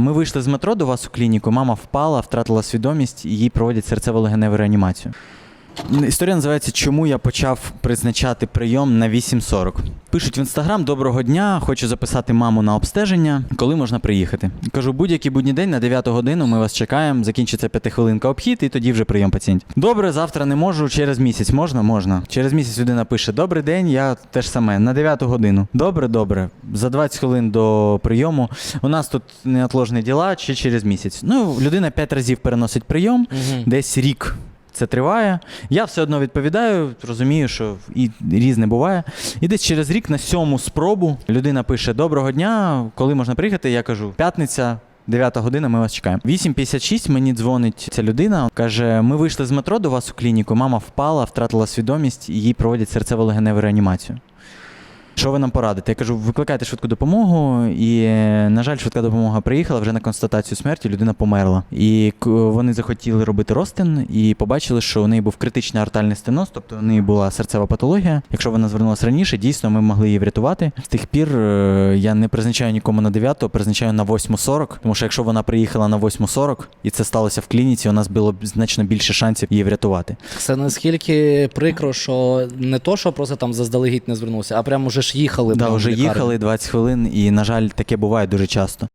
Ми вийшли з метро до вас у клініку. Мама впала, втратила свідомість, Її проводять серцево-легеневу реанімацію. Історія називається Чому я почав призначати прийом на 8.40. Пишуть в інстаграм: Доброго дня, хочу записати маму на обстеження. Коли можна приїхати? Кажу, будь-який будній день на 9 годину ми вас чекаємо. Закінчиться п'ятихвилинка обхід, і тоді вже прийом пацієнтів. Добре, завтра не можу. Через місяць можна? Можна. Через місяць людина пише: Добрий день, я теж саме на 9 годину. Добре, добре. За 20 хвилин до прийому. У нас тут неотложні діла чи через місяць. Ну, людина 5 разів переносить прийом, десь рік. Це триває. Я все одно відповідаю, розумію, що і різне буває. І десь через рік на сьому спробу людина пише: Доброго дня, коли можна приїхати? Я кажу, п'ятниця. 9 година, ми вас чекаємо. 8.56 мені дзвонить ця людина. Каже: ми вийшли з метро до вас у клініку. Мама впала, втратила свідомість, і їй проводять серцево-легеневу реанімацію. Що ви нам порадите? Я кажу, викликайте швидку допомогу, і, е, на жаль, швидка допомога приїхала вже на констатацію смерті, людина померла. І вони захотіли робити розтин і побачили, що у неї був критичний артальний стеноз, тобто у неї була серцева патологія. Якщо вона звернулася раніше, дійсно ми могли її врятувати. З тих пір е, я не призначаю нікому на 9, призначаю на 8.40, тому що якщо вона приїхала на 8.40 і це сталося в клініці, у нас було значно більше шансів її врятувати. Це наскільки прикро, що не то, що просто там заздалегідь не звернувся, а прямо вже ж їхали. Да, прямо в вже лікарню. їхали 20 хвилин, і, на жаль, таке буває дуже часто.